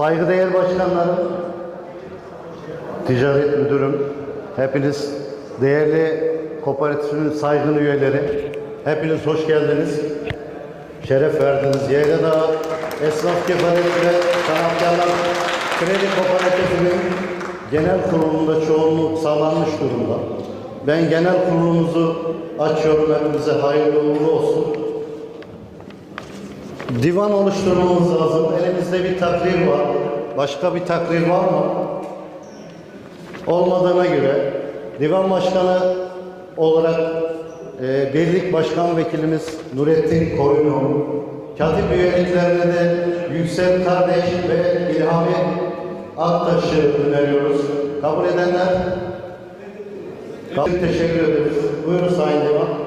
Saygıdeğer başkanlarım, ticaret müdürüm, hepiniz değerli kooperatifimin saygın üyeleri, hepiniz hoş geldiniz. Şeref verdiniz. Yayladağ Esnaf Kefaleti ve Sanatkarlar Kredi Kooperatifi'nin genel kurulunda çoğunluk sağlanmış durumda. Ben genel kurulumuzu açıyorum. Hepinize hayırlı uğurlu olsun. Divan oluşturmamız lazım. Elimizde bir takrir var. Başka bir takrir var mı? Olmadığına göre divan başkanı olarak e, birlik başkan vekilimiz Nurettin Koyunoğlu, katip üyeliklerine de Yüksel Kardeş ve İlhami Aktaş'ı öneriyoruz. Kabul edenler? Teşekkür ederiz. Buyurun Sayın Divan.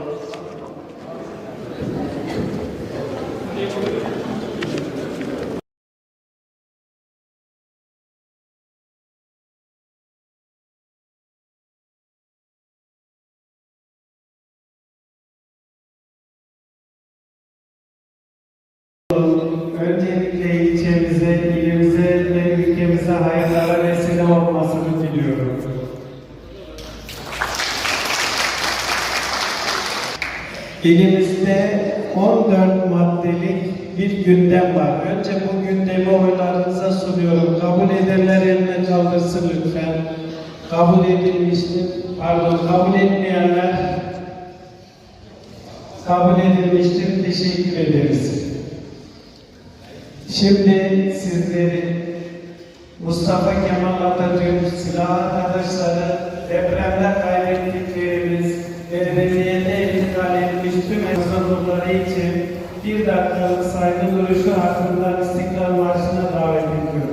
Öncelikle ilçemize, ilimize ve ülkemize hayırlara vesile olmasını diliyorum. Elimizde 14 maddelik bir gündem var. Önce bu gündemi oylarınıza sunuyorum. Kabul edenler elini kaldırsın lütfen. Kabul edilmiştir. Pardon, kabul etmeyenler kabul edilmiştir. Teşekkür ederiz. Şimdi sizleri Mustafa Kemal Atatürk silah arkadaşları depremde kaybettiklerimiz ve medeniyete intikal etmiş tüm ezanlıkları için bir dakikalık saygı duruşu hakkında İstiklal Marşı'na davet ediyorum.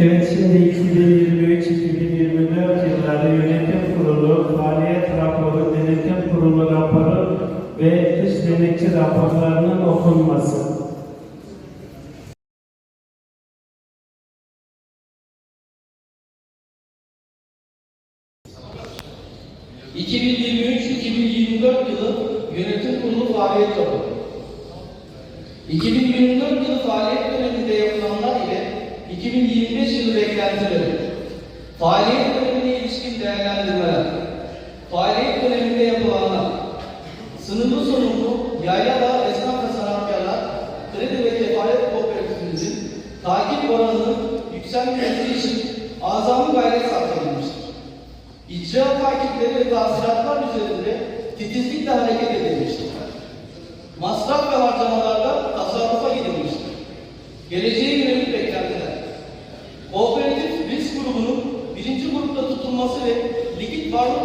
Evet şimdi 2023-2024 yılları yönetim kurulu, faaliyet raporu, denetim kurulu raporu ve dış denetçi raporlarının okunması. ...2023-2024 yılı yönetim kurulu faaliyet raporu. 2024 yılı faaliyet döneminde yapılanlar ile 2025 yılı beklentileri, faaliyet dönemine ilişkin değerlendirmeler, faaliyet döneminde yapılanlar, sınırlı sorumlu Yayladağ Esnaf ve Sanatkarlar Kredi ve Kefalet Kooperatifimizin takip oranının yükselmesi için azami gayret sarf edilmiştir. İcra takipleri ve tahsilatlar üzerinde titizlikle hareket edilmiştir. Masraf ve harcamalarda tasarrufa gidilmiştir. Geleceğe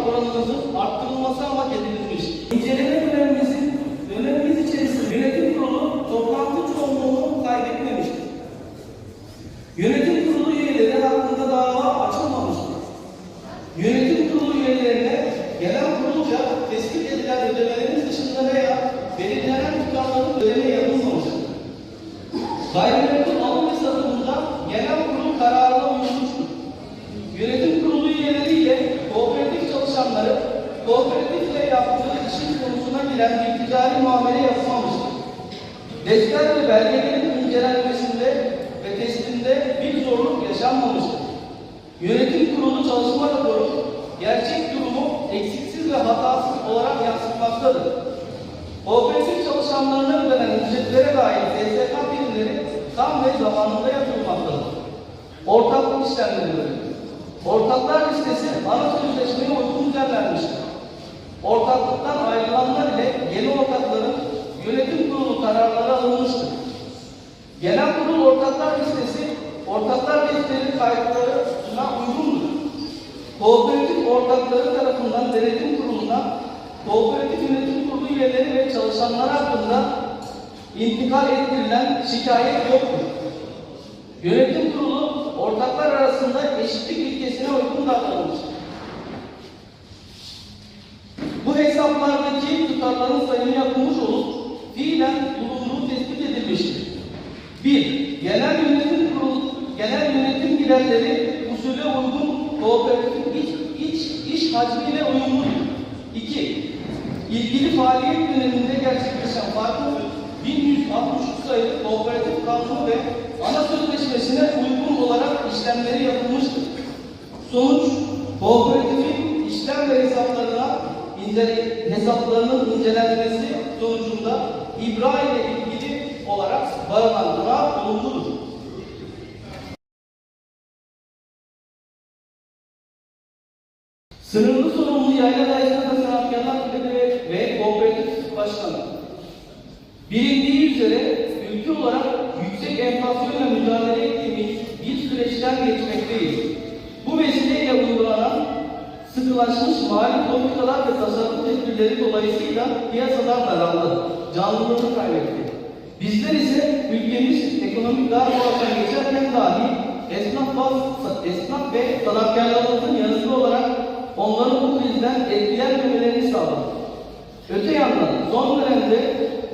oranımızın arttırılması amaç edilmiş. İnceleme dönemimizin dönemimiz içerisinde yönetim kurulu toplantı çoğunluğunu kaybetmemiştir. Yönetim kurulu üyeleri hakkında dava açılmamıştır. Yönetim kurulu üyelerine genel kurulca tespit edilen ödemelerimiz dışında veya belirlenen tutarların ödeme yapılmamıştır. Gayrimenkul edilen bir ticari muamele yapılmamıştır. Destler ve belgelerin incelenmesinde ve testinde bir zorluk yaşanmamıştır. Yönetim kurulu çalışma raporu gerçek durumu eksiksiz ve hatasız olarak yansıtmaktadır. OPS çalışanlarına ödenen ücretlere dair SSK primleri tam ve zamanında yatırılmaktadır. Ortaklık işlemleri Ortaklar listesi ana sözleşmeye uygun düzenlenmiştir. Ortaklıktan ayrılanlar ile yeni ortakların yönetim kurulu kararları alınmıştır. Genel kurul ortaklar listesi ortaklar defteri kayıtlarına uygundur. Kooperatif ortakları tarafından denetim kuruluna kooperatif yönetim kurulu üyeleri ve çalışanlar hakkında intikal ettirilen şikayet yoktur. Yönetim kurulu ortaklar arasında eşitlik ilkesine uygun davranmıştır. Bu tutarların sayımı yapılmış olup fiilen bulunduğu tespit edilmiştir. 1. Genel yönetim kurulu, genel yönetim giderleri usule uygun kooperatif iç, iç, iş hacmiyle uyumludur. 2. İlgili faaliyet döneminde gerçekleşen farklı 1163 sayılı kooperatif kanunu ve ana sözleşmesine uygun olarak işlemleri yapılmıştır. Sonuç, hesaplarına incele, hesaplarının incelenmesi sonucunda ibra ile ilgili olarak bağlantılar olumludur. Sınırlı sorumlu yayla ve sanatkarlar kulübü ve kooperatif başkanı. Bilindiği üzere ülke olarak yüksek enflasyonla mücadele ettiğimiz bir süreçten geçmekteyiz. Bu vesileyle uygulanan sıkılaşmış mali politikalar ve tasarruf tedbirleri dolayısıyla piyasalar daraldı, canlılığını kaybetti. Bizler ise ülkemiz ekonomik dar boğazdan geçerken dahi esnaf, baz- esnaf ve sanatkarlarımızın yanıtı olarak onların bu krizden etkilenmemelerini sağladık. Öte yandan son dönemde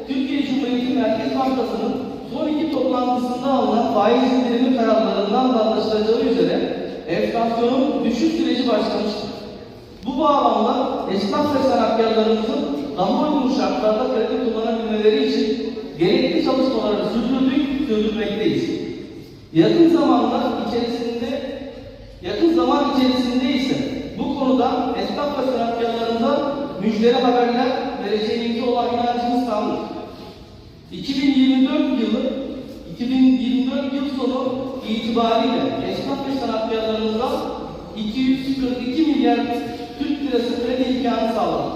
Türkiye Cumhuriyeti Merkez Bankası'nın son iki toplantısında alınan faiz indirimi kararlarından da anlaşılacağı üzere enflasyonun düşüş süreci başlamıştır. Bu bağlamda esnaf ve sanatkarlarımızın daha uygun şartlarda kredi kullanabilmeleri için gerekli çalışmaları sürdürdük, sürdürmekteyiz. Yakın zamanlar içerisinde yakın zaman içerisinde ise bu konuda esnaf ve sanatkarlarımıza müjdeli haberler vereceğimize olan inancımız tamdır. 2024 yılı 2024 yıl sonu itibariyle esnaf ve sanatkarlarımıza 242 milyar Türk lirası kredi imkanı sağladı.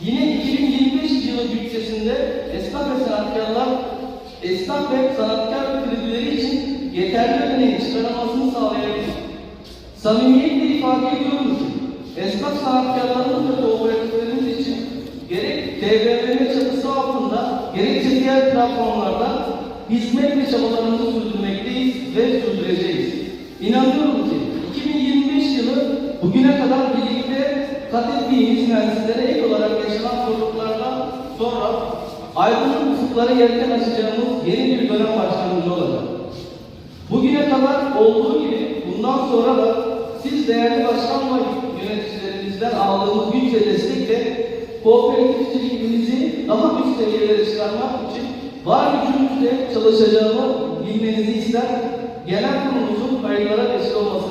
Yine 2025 yılı bütçesinde esnaf ve sanatkarlar esnaf ve sanatkar kredileri için yeterli ödeneğin çıkarılmasını sağlayabilir. Samimiyetle ifade ediyorum ki esnaf sanatkarlarımız ve kooperatiflerimiz için gerek TBMM çatısı altında gerekse diğer platformlarda hizmet ve çabalarımızı sürdürmekteyiz ve sürdüreceğiz. İnanıyorum ki 2025 yılı bugüne kadar birlikte kat ettiğimiz mühendislere ek olarak yaşanan zorluklardan sonra aydınlık ufukları yerken açacağımız yeni bir dönem başlangıcı olacak. Bugüne kadar olduğu gibi bundan sonra da siz değerli başkan ve yöneticilerimizden aldığımız güç destekle kooperatifçiliğimizi daha üst seviyelere çıkarmak için var gücümüzle çalışacağımı bilmenizi ister, genel kurulumuzun hayırlara vesile dilerim.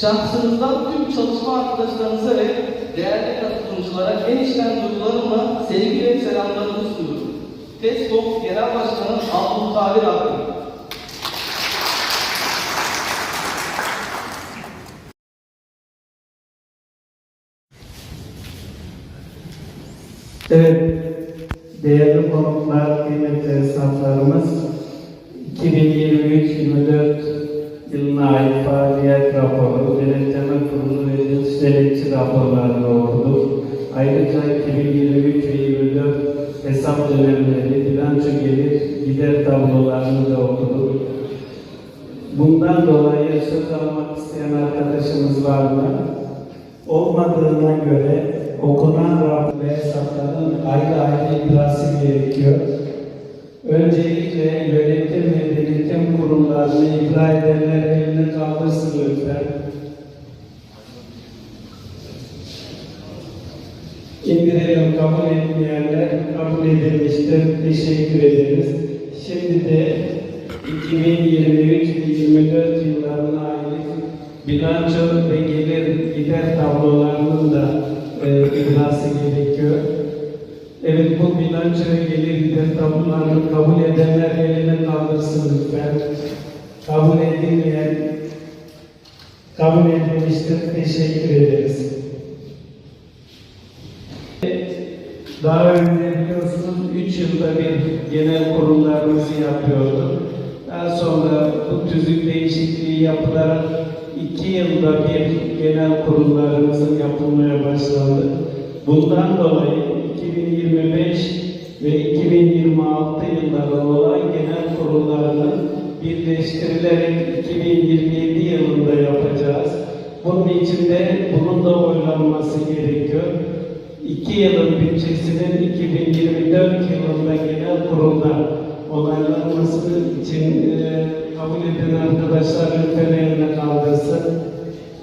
Şahsınızdan tüm çalışma arkadaşlarınıza ve değerli katılımcılara en içten duygularımla sevgi ve selamlarımı sunuyorum. TESCOM Genel Başkanı Abdülkadir Akın. Evet, değerli konuklar, kıymetli esnaflarımız, 2023-24 yılına ait faaliyet raporu, denetleme kurulu ve yıl denetçi raporlarını okuduk. Ayrıca 2023 ve 24 hesap dönemleri, bilanço gelir, gider tablolarını da okuduk. Bundan dolayı söz almak isteyen arkadaşımız var mı? Olmadığına göre okunan rapor ve hesapların ayrı ayrı ibrası gerekiyor. Öncelikle yönetim kurumlarını ibra edenler elini kaldırsın lütfen. İndirelim kabul etmeyenler kabul edilmiştir. Teşekkür ederiz. Şimdi de 2023 ve 24 yıllarına ait bilanço ve gelir gider tablolarının da e, imzası gerekiyor. Evet bu bilanço ve gelir gider tablolarını kabul edenler elini kaldırsın lütfen. Kabul edilmeyen kabul edilmiştir. Teşekkür ederiz. Daha önce biliyorsunuz 3 yılda bir genel kurullarımızı yapıyorduk. Daha sonra bu tüzük değişikliği yapılarak 2 yılda bir genel kurullarımızın yapılmaya başlandı. Bundan dolayı 2025 ve 2026 birleştirilerek 2027 yılında yapacağız. Bunun için de bunun da oylanması gerekiyor. İki yılın bütçesinin 2024 yılında genel kurulda onaylanması için e, kabul eden arkadaşlar lütfen eline kaldırsın.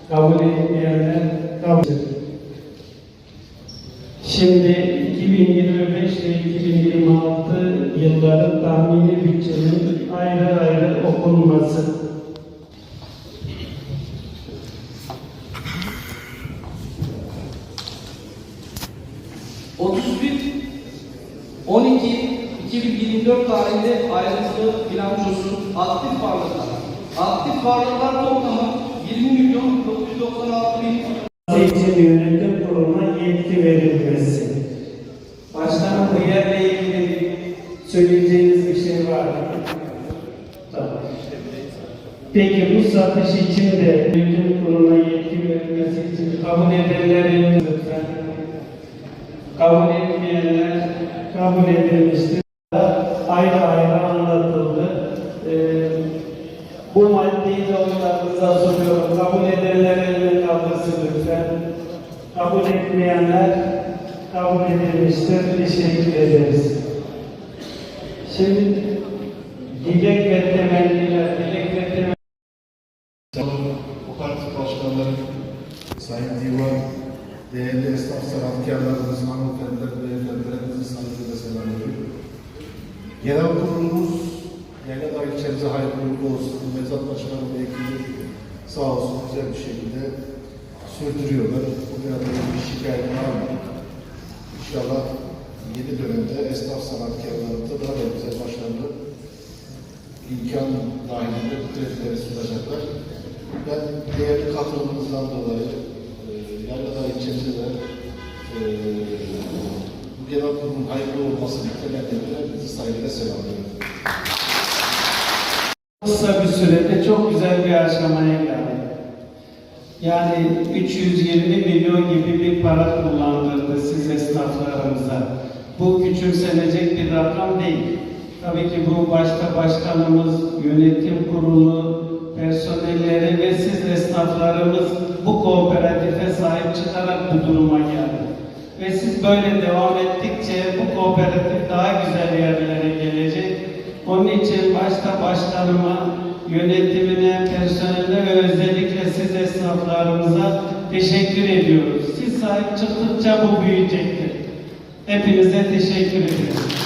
Kabul etmeyenler kabul Şimdi 2025 ve 2026 yılların tahmini bütçenin ayrı ayrı okunması. 31 12 2024 tarihinde ayrıntılı bilançosu aktif varlıklar. Aktif varlıklar toplamı 20 milyon 996 bin Seçim yönetim kuruluna yetki verilmesi. Başkanım bu yerle ilgili söyleyeceğiniz bir şey var mı? Tamam. Peki bu satış için de yönetim kuruluna yetki verilmesi için kabul edenler elini lütfen. Kabul etmeyenler kabul edilmiştir. Ayrı ayrı anlatıldı. Ee, bu maddeyi de oylarınıza sunuyorum. Kabul edenler elini kaldırsın lütfen. Kabul etmeyenler kabul edilmiştir. Teşekkür ederiz. Şimdi dilek ve temenniler, dilek ve temenniler. Bu parti başkanları, Sayın Divan, değerli esnaf sanatkarlarımız, hanımefendiler, beyefendilerimizi saygıyla selamlıyorum. Genel kurulumuz, Yayladağ ilçemize hayırlı uğurlu olsun. Mezat Başkanı ve sağ olsun güzel bir şekilde sürdürüyorlar. Bugün adına bir şikayet var mı? İnşallah yeni dönemde esnaf sanatkarlarımıza daha da güzel başarılı imkan dahilinde bu kredileri sunacaklar. Ben değerli katılımınızdan dolayı e, Yargıdağ ilçemize de bu genel kurulun hayırlı olmasını temenni ederek bizi saygıyla selamlıyorum. Kısa bir sürede çok güzel bir aşamaya geldi. Yani 320 milyon gibi bir para kullandırdı siz esnaflarımıza. Bu küçümsenecek bir rakam değil. Tabii ki bu başta başkanımız, yönetim kurulu, personelleri ve siz esnaflarımız bu kooperatife sahip çıkarak bu duruma geldi. Ve siz böyle devam ettikçe bu kooperatif daha güzel yerlere gelecek. Onun için başta başkanıma, yönetimine, personeline ve özellikle siz esnaflarımıza teşekkür ediyoruz. Siz sahip çıktıkça bu büyüyecektir. Hepinize teşekkür ediyoruz.